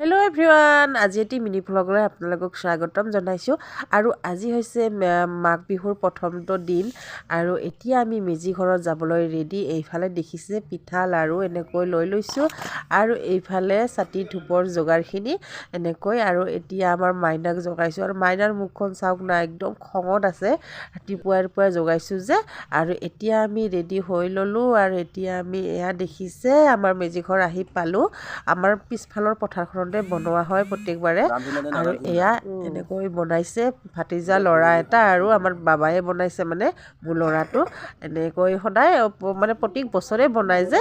Hello everyone আজি এটি mini ভ্লগলৈ আপোনালোকক স্বাগতম জনাইছোঁ। আৰু আজি হৈছে মাঘ বিহুৰ প্ৰথমটো দিন। আৰু এতিয়া আমি মেজি ঘৰত যাবলৈ ৰেডি এইফালে দেখিছে পিঠা লাড়ু এনেকৈ লৈ লৈছোঁ। আৰু এইফালে চাতি ধূপৰ যোগাৰখিনি এনেকৈ। আৰু এতিয়া আমাৰ মাইনাক জগাইছোঁ। আৰু মাইনাৰ মুখখন চাওক না একদম খঙত আছে। ৰাতিপুৱাই ৰাতিপুৱাই জগাইছোঁ যে। আৰু এতিয়া আমি ৰেডি হৈ ল'লোঁ। আৰু এতিয়া আমি এয়া দেখিছে আমাৰ মেজি ঘৰ আহি পালোঁ। আমাৰ পিছফালৰ পথাৰখনতে বনোৱা হয় প্ৰত্যেকবাৰে। আৰু এয়া এনেকৈ বনাইছে ভাতিজা ল'ৰা এটা আৰু আমাৰ বাবাই বনাইছে মানে মোৰ ল'ৰাটো। এনেকৈ সদায় মানে প্ৰত্যেক বছৰে বনাই যে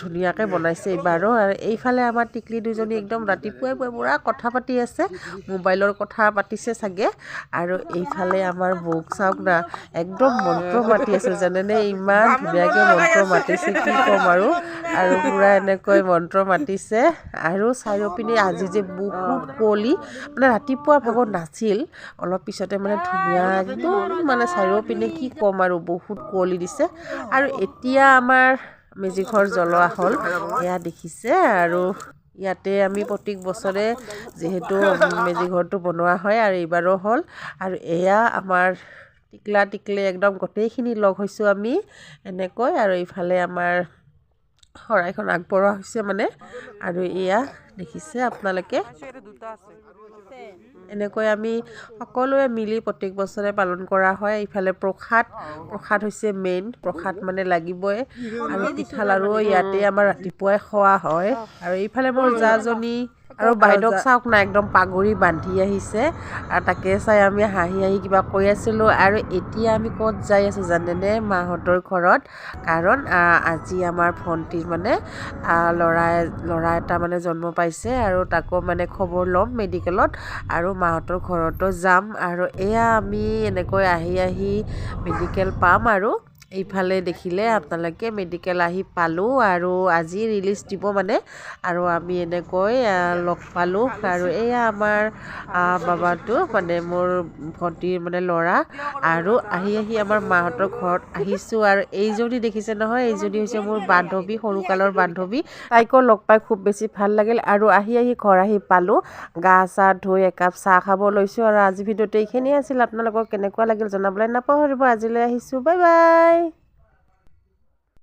ধুনীয়াকৈ বনাইছে এইবাৰো আৰু। এইফালে আমাৰ টিকলি দুজনী একদম ৰাতিপুৱাই পুৱাই পূৰা কথা পাতি আছে মোবাইলৰ কথা পাতিছে চাগে। আৰু এইফালে আমাৰ বৌক চাওক না একদম মন্ত্ৰ মাতি আছে জানেনে ইমান ধুনীয়াকৈ মন্ত্ৰ মাতিছে কি ক'ম আৰু। আৰু পূৰা এনেকৈ মন্ত্ৰ মাতিছে আৰু চাৰিওপিনে আজি যে বহুত কুঁৱলী মানে ৰাতিপুৱা ভাগত নাছিল অলপ পিছতে মানে ধুনীয়া একদম মানে চাৰিওপিনে কি ক'ম আৰু বহুত কুঁৱলী দিছে। আৰু এতিয়া আমাৰ মেজিঘৰ জ্বলোৱা হ'ল এয়া দেখিছে আৰু ইয়াতে আমি প্ৰত্যেক বছৰে যিহেতু মেজি ঘৰটো বনোৱা হয় আৰু এইবাৰো হ'ল। আৰু এয়া আমাৰ টিকলা টিকলি একদম গোটেইখিনি লগ হৈছোঁ আমি এনেকৈ আৰু এইফালে আমাৰ শৰাইখন আগবঢ়োৱা হৈছে মানে। আৰু এয়া দেখিছে আপোনালোকে। এনেকৈ আমি সকলোৱে মিলি প্ৰত্যেক বছৰে পালন কৰা হয়। ইফালে প্ৰসাদ প্ৰসাদ হৈছে মেইন প্ৰসাদ মানে লাগিবই। আৰু পিঠা লাড়ু ইয়াতে আমাৰ ৰাতিপুৱাই খোৱা হয়। আৰু এইফালে মোৰ জাজনী আৰু বাইদেউক চাওক না একদম পাগুৰি বান্ধি আহিছে। আৰু তাকে চাই আমি হাঁহি হাঁহি কিবা কৈ আছিলোঁ। আৰু এতিয়া আমি ক'ত যাই আছোঁ জানেনে মাহঁতৰ ঘৰত? কাৰণ আজি আমাৰ ভণ্টিৰ মানে আহ, ল'ৰা ল'ৰা এটা মানে জন্ম পাইছে আৰু তাকো মানে খবৰ ল'ম মেডিকেলত আৰু মাহঁতৰ ঘৰতো যাম। আৰু এয়া আমি এনেকৈ আহি আহি মেডিকেল পাম আৰু। এইফালে দেখিলে আপোনালোকে মেডিকেল আহি পালোঁ আৰু আজি ৰিলিজ দিব মানে। আৰু আমি এনেকৈ লগ পালোঁ। আৰু এয়া আমাৰ বাবাটো মানে মোৰ ভণ্টিৰ মানে ল'ৰা। আৰু আহি আহি আমাৰ মাহঁতৰ ঘৰত আহিছোঁ। আৰু এইজনী দেখিছে নহয় এইজনী হৈছে মোৰ বান্ধৱী সৰুকালৰ বান্ধৱী। তাইকো লগ পাই খুব বেছি ভাল লাগিল। আৰু আহি আহি ঘৰ আহি পালোঁ। গা চা ধুই একাপ চাহ খাব লৈছোঁ। আৰু আজি ভিডিঅ'টো এইখিনিয়ে আছিল। আপোনালোকৰ কেনেকুৱা লাগিল জনাবলৈ নাপাহৰিব। আজিলৈ আহিছোঁ। Bye bye.